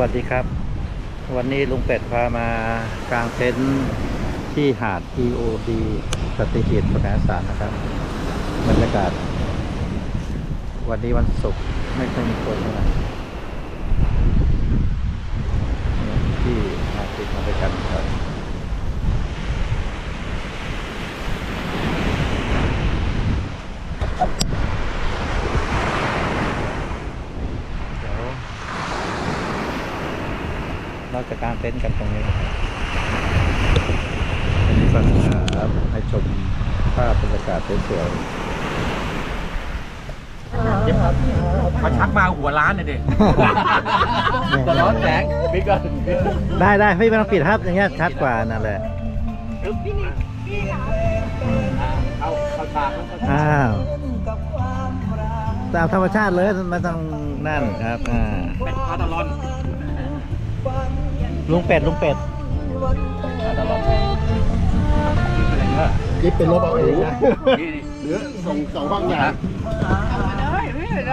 วัสดีครับ วันนี้ลุงเป็ดพามากลางเต็นท์ที่หาด EOD สติหิตประกสารนะครับบรรยากาศ วันนี้วันศุกร์ไม่ค่อยมีคนเท่าไหร่ที่มาติดมาด้วยกันครับ เดี๋ยวเรา จะกางเต็นท์กันตรงนี้นะครับอันนี้ก็ครับให้ชมภาพบรรยากาศสวยเขาชักมาหัวร้านเลยดิๆร้อนแสงบิ๊กเกอร์ได้ได้ไม่ต้องปิดครับอย่างเงี้ยชัดกว่านั่นแหละอืมเข้าเข้าฉากอ้าวตามธรรมชาติเลยไม่ต้องนั่นครับอ่า เป็นพาตาลอน ลุงเป็ดลุงเป็ดพาตาลอนนี่เป็นรถเอาเองนะนี่เหลือส่งสองบ้างใหญ่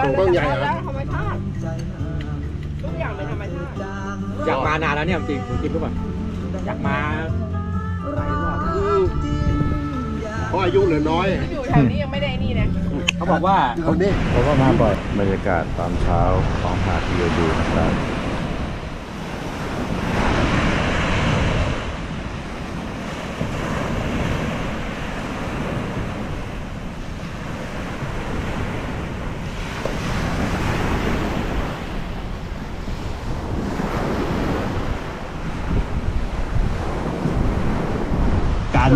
ส่งบ้างใหญ่เหรอธรรมชาติทุกอย่างเป็นธรรมชาติอยากมานานแล้วเนี่ยจริงจริงรู้ป่ะอยากมาหลายรอบเพราะอายุเหลือน้อยอยู่แถวนี้ยังไม่ได้นี่นะเขาบอกว่าคนนี้ผมก็มาบ่อยบรรยากาศตอนเช้าของหาดทีโอดูนะครับ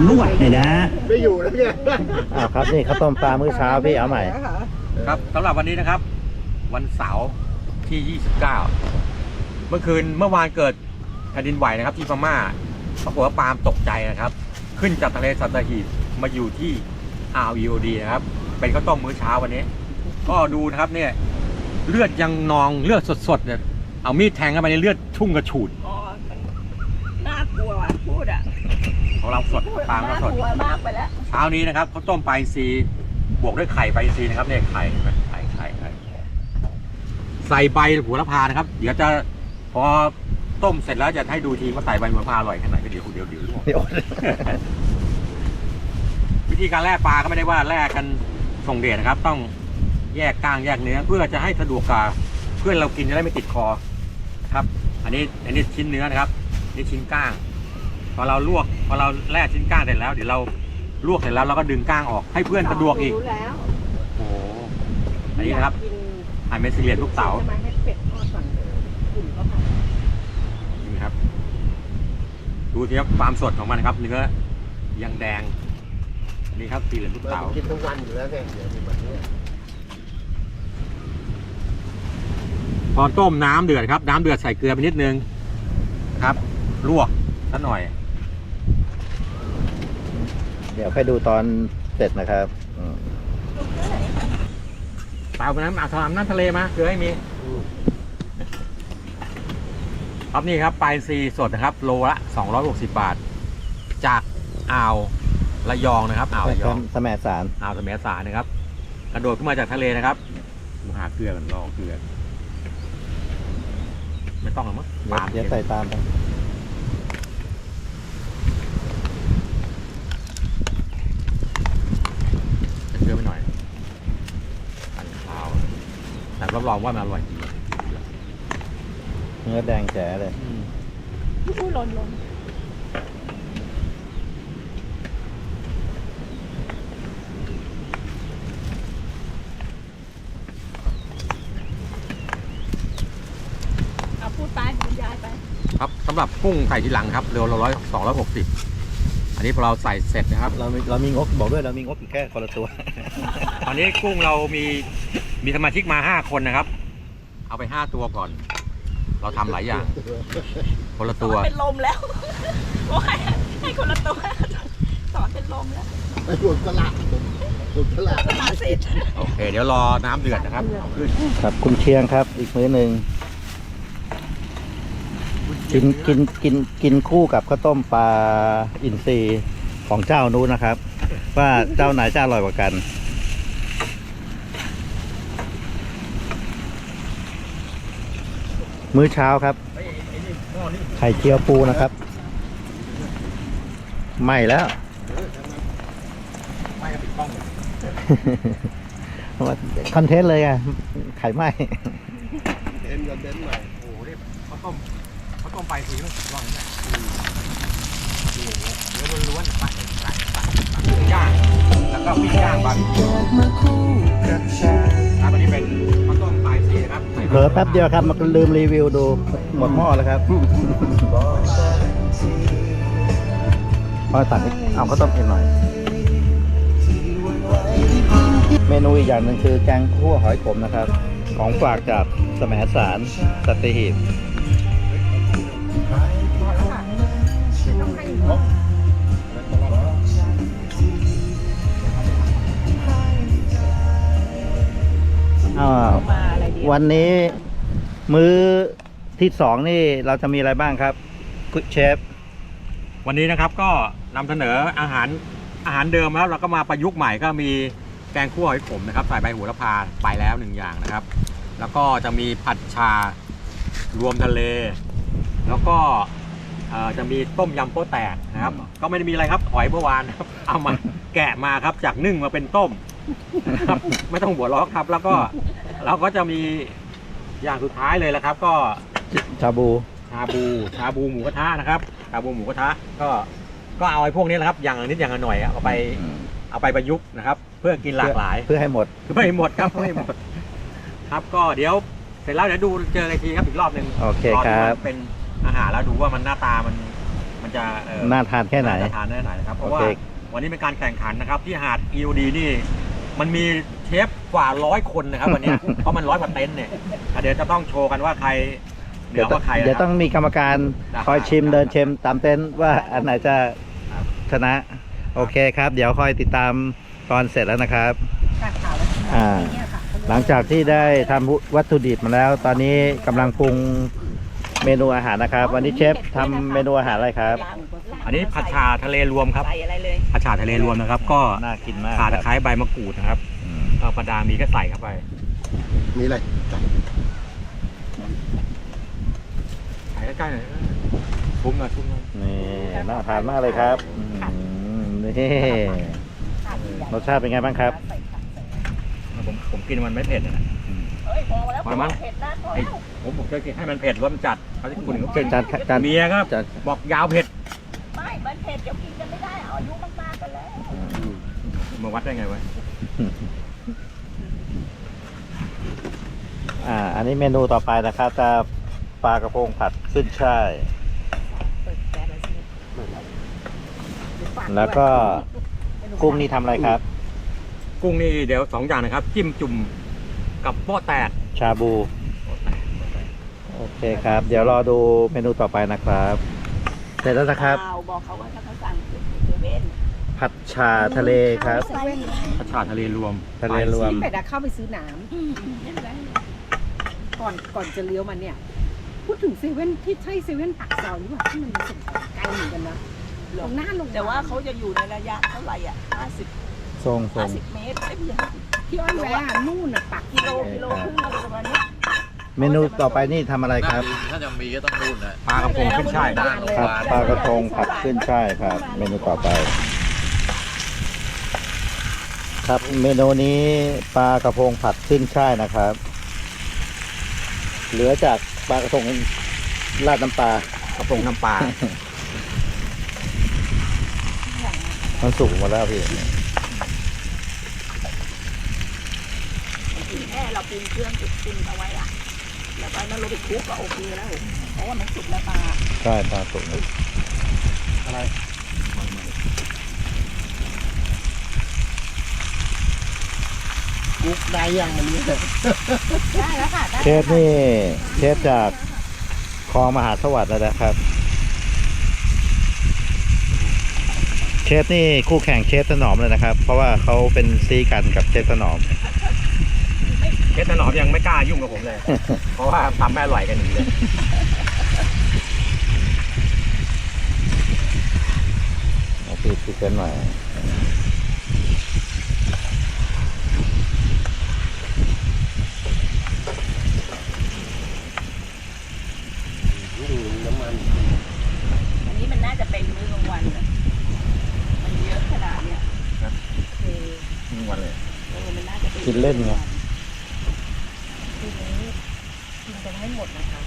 นวดเนี่ยนะไม่อยู่แล้วเนี่ยอ้าวครับนี่ข้าวต้มปลามื้อเช้าพี่เอาใหม่ ครับสำหรับวันนี้นะครับ วันเสาร์ที่ 29 เมื่อคืนเมื่อวานเกิดแผ่นดินไหวนะครับ ที่พม่าปรากฏว่าปาล์มตกใจนะครับ ขึ้นจากทะเลสัตหีบมาอยู่ที่อ่าวอีโอดีนะครับ เป็นข้าวต้มมื้อเช้าวันนี้ ก็ดูนะครับเนี่ยเลือดยังนองเลือดสดๆเนี่ยเอามีดแทงเข้าไปในเลือดชุ่มกระฉูดอ๋อมันน่ากลัวอะพูดอะ ของเราสดพูดปาล์มน่าเราสดกลัวมากไปแล้วเช้านี้นะครับข้าวต้มปลาอินทรีย์บวกด้วยไข่ปลาอินทรีย์นะครับเนี่ยไข่เห็นไหมไข่ไข่ไข่ใส่ใบโหัวละพานะครับ เดี๋ยวจะพอต้มเสร็จแล้วจะให้ดูทีว่าใส่ใบโหัวละพาอร่อยแค่ไหนก็เดี๋ยวเดี๋ยวเดี๋ยวลวก เดี๋ยววิธีการแล่ปลาก็ไม่ได้ว่าแล่กันส่งเดชนะครับ ต้องแยกกล้างแยกเนื้อ เพื่อจะให้สะดวกกับเพื่อนเรากินจะได้ไม่ติดคอครับ อันนี้อันนี้ชิ้นเนื้อนะครับ นี่ชิ้นก้าง พอเราลวก พอเราแล่ชิ้นก้างเสร็จแล้วเดี๋ยวเราลวกเสร็จแล้วเราก็ดึงก้างออกให้เพื่อนสะดวกอีกรู้แล้วโอ้โหอันนี้นะครับกินอันเมซิเลียนลูกเต๋าใช่ไหมให้เป็ดทอดก่อนอุ่นก็พอนี่ครับ ดูทีครับความสดของมันนะครับเนื้อยังแดงนี่ครับสีเหลืองลูกเต๋ากินทั้งวันอยู่แล้วไงเดี๋ยวมีแบบนี้พอต้มน้ำเดือดครับ น้ำเดือดใส่เกลือไปนิดนึงครับ ลวกสักหน่อย เดี๋ยวค่อยดูตอนเสร็จนะครับอืมเปล่าน้ำอาบน้ำน้ำทะเลมาเกลือให้มี ครับนี่ครับปลายซีสดนะครับ โลละ 260 บาท จากอ่าวระยองนะครับอ่าวระยองสมสารอ่าวสมสารนะครับ กระโดดขึ้นมาจากทะเลนะครับมาหาเกลือกันรอเกลือ ไม่ต้องหรอกมั้งเดี๋ยวปาล์มเดี๋ยวใส่ตามไป ใส่เกลือไปหน่อยกันข้าว แต่รับรองว่ามันอร่อยจริงเนื้อแดงแจ๋เลยพูดหล่นหล่นเอาพูดไปคุณยายไป ครับสำหรับกุ้งใส่ทีหลังครับเรือละร้อยสองร้อยหกสิบอันนี้พอเราใส่เสร็จนะครับ เรามีเรามีงบบอกด้วยเรามีงบอีกแค่คนละตัว ตอนนี้กุ้งเรามี มีสมาชิกมาห้าคนนะครับ เอาไปห้าตัวก่อน เราทำหลายอย่าง คนละตัว เป็นลมแล้วโอ้ยให้คนละตัวสอนเป็นลมแล้วไอ้หลุดสลัดหลุดสลัดสมาสิทธิ์โอเค เดี๋ยวรอน้ำเดือดนะครับเอาขึ้นครับคุณเชียงครับ อีกมื้อหนึ่งกินกินกินกินคู่กับข้าวต้มปลาอินทรีของเจ้านู้นนะครับ ว่าเจ้าไหนจะอร่อยกว่ากัน มื้อเช้าครับเฮ้ยม้อนี่ไข่เจียวปูนะครับไหม่แล้วไม่ก็ปิดกล้องเลยคอนเทนต์เลยอะไข่ไหม้เต้นกันเต้นใหม่โอ้โหนี่ข้าวต้มข้าวต้มไปทีต้องสุดยอดเลยเนี่ยโอ้โหเนื้อล้วนๆไปใส่ใส่ใส่ย่างแล้วก็ปิ้งย่างบาร์บีคิว ครับอันนี้เป็นข้าวต้มปลายสีนะครับเผลอแป๊บเดียวครับมันลืมรีวิวดูหมดหม้อแล้วครับพอตักเอาข้าวต้มอีกหน่อย เมนูอีกอย่างหนึ่งคือแกงคั่วหอยขมนะครับ ของฝากจากสมสารสัตหีบ อ้าวมาอะไรดีวันนี้มื้อที่สองนี่เราจะมีอะไรบ้างครับคุณเชฟ วันนี้นะครับก็นำเสนออาหารอาหารเดิมแล้วเราก็มาประยุกต์ใหม่ก็มีแกงคั่วหอยขมนะครับใส่ใบโหูระพาไปแล้วหนึ่งอย่างนะครับ แล้วก็จะมีผัดชารวมทะเล แล้วก็เอ่อจะมีต้มยำโป๊ะแตกนะครับ ก็ไม่ได้มีอะไรครับหอยเมื่อวานนะครับเอามาแกะมาครับจากนึ่งมาเป็นต้มนะ ครับไม่ต้องหัวล้อครับ แล้วก็เราก็จะมีอย่างสุดท้ายเลยแล้วครับ ก็ชาบูชาบูชาบูหมูกระทะนะครับชาบูหมูกระทะก็ก็เอาไอ้พวกนี้แหละครับอย่างละนิดอย่างละหน่อยอะเอาไปเอาไปประยุกต์นะครับ เพื่อกินหลากหลายเพื่อให้หมดไม่หมดครับไม่หมด ครับก็เดี๋ยวเสร็จแล้วเดี๋ยวดูเจอกันอีกทีครับอีกรอบหนึ่งโอเครอคดูรัว่าบเป็นอาหารแล้วดูว่ามันหน้าตามัน มันจะเอ่อน่าทานแค่ไหนาจะทานได้ไหนนะครับเพราะโอว่าเค วันนี้เป็นการแข่งขันนะครับ ที่หาด EOD นี่ มันมีเชฟกว่าร้อยคนนะครับวันเนี้ยเพราะมันร้อยกว่าเต็นท์เนี่ยอะเดี๋ยวจะต้องโชว์กันว่าใครเหนืเดี๋ยอวกว่าใครนะเดี๋ยวคต้รัอบ งมีกรรมการได้คอยชิมได้เดินเชมตามเต็นท์ว่าอันไหนจะครับชนะ โอเคครับ เดี๋ยวคอยติดตามตอนเสร็จแล้วนะครับค่ะข่าวแล้วอ่าหลังจากที่ได้ทำวัตถุดิบมาแล้ว ตอนนี้กำลังปรุงเมนูอาหารนะครับ วันนี้เชฟทำเมนูอาหารอะไรครับอั นนี้ผัดชาทะเลรวมครับ ใส่อะไรเลยผัดชาทะเลรวมนะครับ ก็น่ากินมากขาตะคไคร้รับใบมะกรูดนะครับอืมเอาปลาดามีก็ใส่เข้าไป มีอะไรจัดถ่ายใกล้ๆหน่อยชุบหน่อยชุบหน่อยนี่น่าทานมากเลยครับอืมนี่รสชาติเป็นไงบ้างครับ ผมผมกินมันไม่เผ็ดนะเฮ้ยพอแล้วมามั้งเผ็ดนะพอไอ้แล้วผมผมจะกินให้มันเผ็ดรสมันจัดเขาจะคุณเขาจานจานเมียครับจานบอกยาวเผ็ด ไม่มันเผ็ดเดี๋ยวกินกันไม่ได้เอาอายุมากๆกันแล้ว มาวัดได้ไงวะอ่า อันนี้เมนูต่อไปนะครับจะปลากระพงผัดขึ้นช่ายเปิดแก๊สเลยสิแล้วก็กุ้งนี่ทำอะไรครับ กุ้งนี่เดี๋ยวสองอย่างนะครับ จิ้มจุ่มกับโป๊ะแตกชาบู โอเคครับ เดี๋ยวรอดูเมนูต่อไปนะครับ เสร็จแล้วนะครับเปล่าบอกเขาว่าถ้าเขาสั่งเซเว่น ผัดชาทะเลครับเซเว่นผัดชาทะเลรวมทะเลรวมที่เป็ดอะเข้าไปซื้อน้ำก่อนก่อนจะเลี้ยวมาเนี่ย พูดถึงเซเว่นที่ใช่เซเว่นปากซอยหรือเปล่าที่มันมาส่งของไกลเหมือนกันนะตรงหน้าโรงพยบลแต่ว่าเขาจะอยู่ในระยะเท่าไหร่อะ50 ทรงทรง 50 เมตรไม่ใช่50ที่อ้อนแวะอะนู่นน่ะปากกิโลกิโลครึ่งอะไรประมาณเนี้ยเมนูต่อไปนี่ทำอะไรครับ ถ้าจะมีก็ต้องนู่นนะปลากระพงขึ้นช่ายหน้าโรงพครับยาบาลปลากระพงผัดขึ้นช่ายครับ เมนูต่อไป ครับ เมนูนี้ปลากระพงผัดขึ้นช่ายนะครับ เหลือจากปลากระพงราดน้ำปลากระพงน้ำปลามันสุกหมดแล้วพี่แค่เราปรุงเครื่องติดปรุงเอาไว้อะแล้วก็นั่นเราไปคลุกก็โอเคแล้วเพราะว่ามันสุกแล้วปลาใช่ปลาสุกนะ กุ๊กได้ยังมันนี้ได้แล้วค่ะได้เชฟนี่เชฟจากคลองมหาสวัสดิ์แล้วนะครับ เชฟนี่คู่แข่งเชฟถนอมเลยนะครับ เพราะว่าเขาเป็นซีกันกับเชฟถนอม เพชรถนอมยังไม่กล้ายุ่งกับผมเลย เพราะว่าทำไม่อร่อยกันอย่างนี้ อันนี้มันน่าจะเป็นมื้อกลางวันอะมันเยอะขนาดเนี้ยครับ คือทั้งวันเลย เออมันน่าจะป็กิดเล่นเนี้ยทีนี้มันจะไม่หมดนะคะ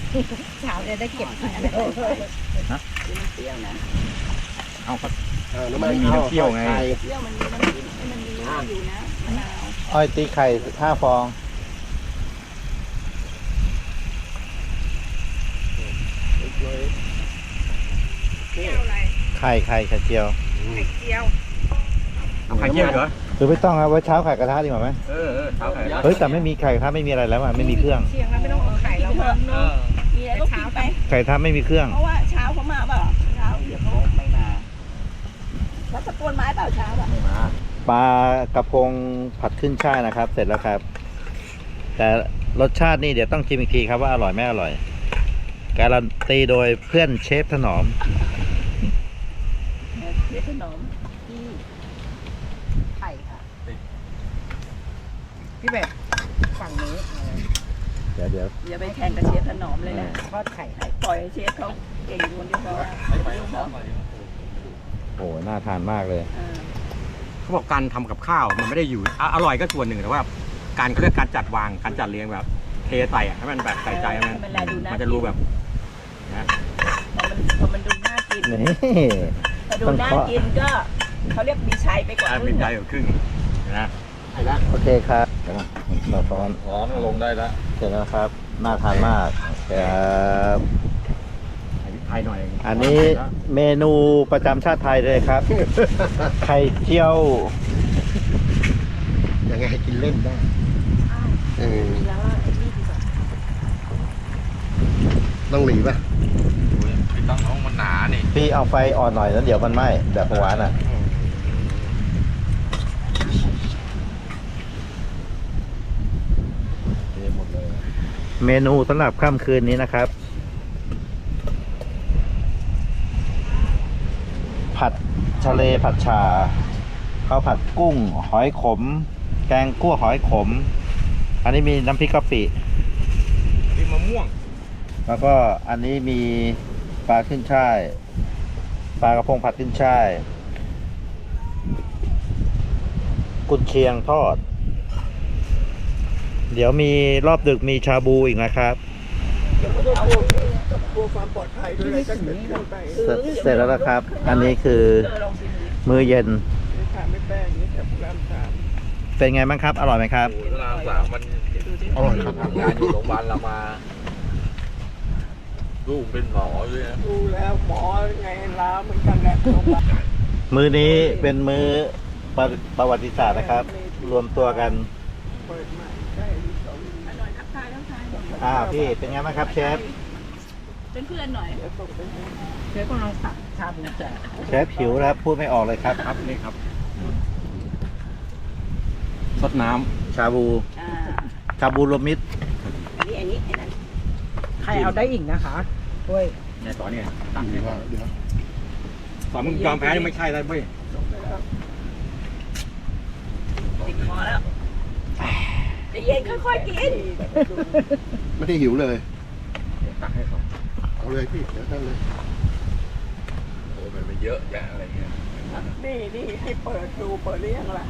เช้าเนี่ยได้เก็บไปนฮะ กินเปรี้ยวนะเอาครับ เออมันมีน้ำเที่ยวไง เปรี้ยวมันมีน้ำจิ้มันมีเหล้าอยู่นะมะนาวอ้อยตีไข่ห้าฟอง เปรี้ยวอะไรไข่ไข่ไข่เจียว ไข่เจียวเอาไข่เจียวเหรอหรือไม่ต้องเอาไว้เช้าไข่กระทะดีกว่าไหมเออเออเท้าไข่เฮ้ยแต่ไม่มีไข่กระทะไม่มีอะไรแล้วอะไม่มีเครื่อง เชียงแล้วไม่ต้องเอาไข่แล้วมั้งเออมีอะไรก็กินไป ไข่กระทะไม่มีเครื่อง เพราะว่าเช้าเขามาเปล่าเช้าเดี๋ยวเขาไม่มาแล้วตะกวนไม้เปล่าเช้าอะไม่มาปลากระพงผัดขึ้นช่ายนะครับ เสร็จแล้วครับ แต่รสชาตินี่เดี๋ยวต้องชิมอีกทีครับว่าอร่อยไม่อร่อย การันตีโดยเพื่อนเชฟถนอม เดี๋ยวขนมที่ไข่ค่ะ พี่แบบฝั่งนี้เดี๋ยวเดี๋ยวอย่าไปแข่งกับเชฟถนอมเลยนะทอดไข่ให้ปล่อยให้เชฟเขาเก่งคนเดียวเขาอะโอ้โหน่าทานมากเลย เออเขาบอกการทำกับข้าวมันไม่ได้อยู่อะอร่อยก็ส่วนหนึ่งแต่ว่าการเขาเรียกการจัดวางการจัดเรียงแบบ เทใส่อะให้มันแบบใส่ใจมันมันแลดูน่ามันจะรู้แบบนะ พอมันพอมันดูน่ากินนี่พอดูน่ากินก็เขาเรียกมีชัยไปกว่าการคเป็รึ่นงใจอะกับครึ่งนะโอเคครับเราซ้อนร้อนลงได้แล้วเสร็จแล้วครับ น่าทานมากครับใส่พริกไทยหน่อยอันนี้เมนูประจำชาติไทยเลยครับ ไข่เจียว ยังไงให้กินเล่นได้เออแล้วไอ้นี่ดีกว่าต้องหลีป่ะ ไม่ต้องเอามันหนานี่ พี่เอาไฟอ่อนหน่อยแล้วเดี๋ยวมันไหม้แบบหวานอะ เมนูสำหรับค่ำคืนนี้นะครับ ผัดทะเลผัดชาข้าวผัดกุ้ง หอยขม แกงกั้วหอยขม อันนี้มีน้ำพริกกะปิพริกมะม่วง แล้วก็อันนี้มี ปลาขึ้นช่าย ปลากระพงผัดขึ้นช่าย กุนเชียงทอด เดี๋ยวมีรอบดึกมีชาบูอีกนะครับเสร็จเสร็จแล้วนะครับ อันนี้คือเออลองกินดูมื้อเย็นเป็นไงบ้างครับ อร่อยไหมครับโอ้ยพระรามสามมันอร่อยครับ ทำงานอยู่โรงพยาบาลรามา ลูกเป็นหมอด้วยนะดูแล้วหมอไงลาเหมือนกันแหละโรงพยาบาลมื้อนี้เป็นมื้อประประวัติศาสตร์นะครับ รวมตัวกันเปิดมาใช่สองอร่อยทักทายทักทายบอกอ้าวพี่เป็นไงบ้างครับเชฟเป็นเพื่อนหน่อยเดี๋ยวส่งไปให้เชฟกำลังตักชาบูแจกเชฟหิวแล้วพูดไม่ออกเลยครับครับนี่ครับซดน้ชาบูอ่าชาบูรวมมิตรอันนี้อันนี้ไอ้นั่นใครเอาได้อีกนะคะ ด้วยำเนี่ยสอนเนี่ยตักดีเนี่ยว่าเดี๋ยวสอนมึงยอมแพ้ยังไม่ใช่เลยเว้ยติดคอแล้วใจเย็นค่อยๆกิน ไม่ได้หิวเลยตักให้เขาเอาเลยพี่เดี๋ยวนั่งเลยโอ้ยมันไม่เยอะแยะอะไรเงี้ยนี่นี่ให้เปิดดูเปิดหรือยังล่ะ